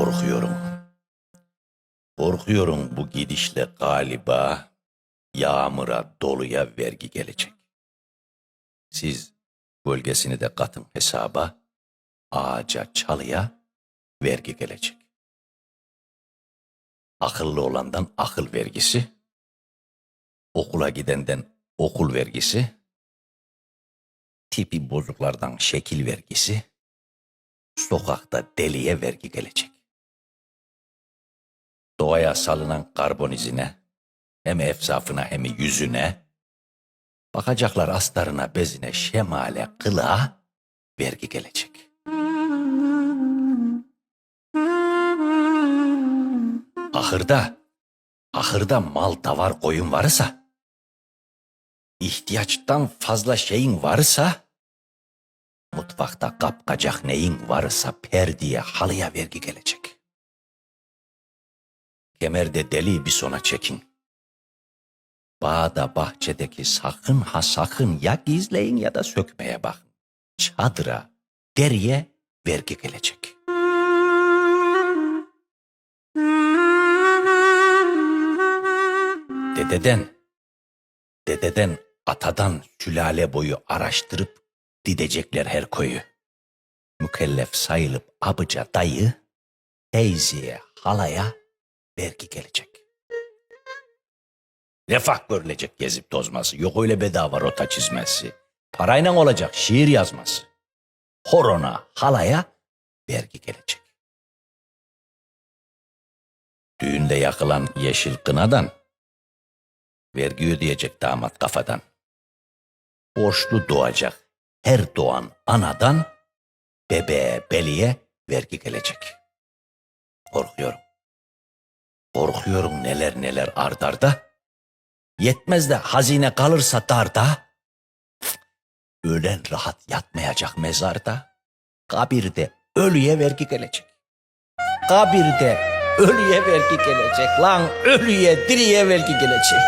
Korkuyorum. Korkuyorum bu gidişle galiba yağmura, doluya vergi gelecek. Siz bölgesini de katın hesaba, ağaca, çalıya vergi gelecek. Akıllı olandan akıl vergisi, okula gidenden okul vergisi, tipi bozuklardan şekil vergisi, sokakta deliye vergi gelecek. Doğaya salınan karbon izine, hem efsafına hem yüzüne, bakacaklar astarına, bezine, şemale, kılığa vergi gelecek. Ahırda, ahırda mal, davar, koyun varsa, ihtiyaçtan fazla şeyin varsa, mutfakta kapkacak neyin varsa perdeye, halıya vergi gelecek. Kemerde deli bir sona çekin. Bağda bahçedeki sakın ha sakın ya gizleyin ya da sökmeye bakın. Çadıra, deriye vergi gelecek. Dededen, dededen, atadan sülale boyu araştırıp didecekler her koyu. Mükellef sayılıp abıca dayı, teyzeye, halaya vergi gelecek. Refah görülecek gezip tozması. Yok öyle bedava rota çizmesi. Parayla olacak şiir yazması. Horona, halaya vergi gelecek. Düğünde yakılan yeşil kınadan vergi ödeyecek damat kafadan. Borçlu doğacak her doğan anadan bebeğe, beliye vergi gelecek. Korkuyorum. Korkuyorum neler neler ardarda. Yetmez de hazine kalırsa darda. Ölen rahat yatmayacak mezarda. Kabirde ölüye vergi gelecek. Kabirde ölüye vergi gelecek. Lan ölüye diriye vergi gelecek.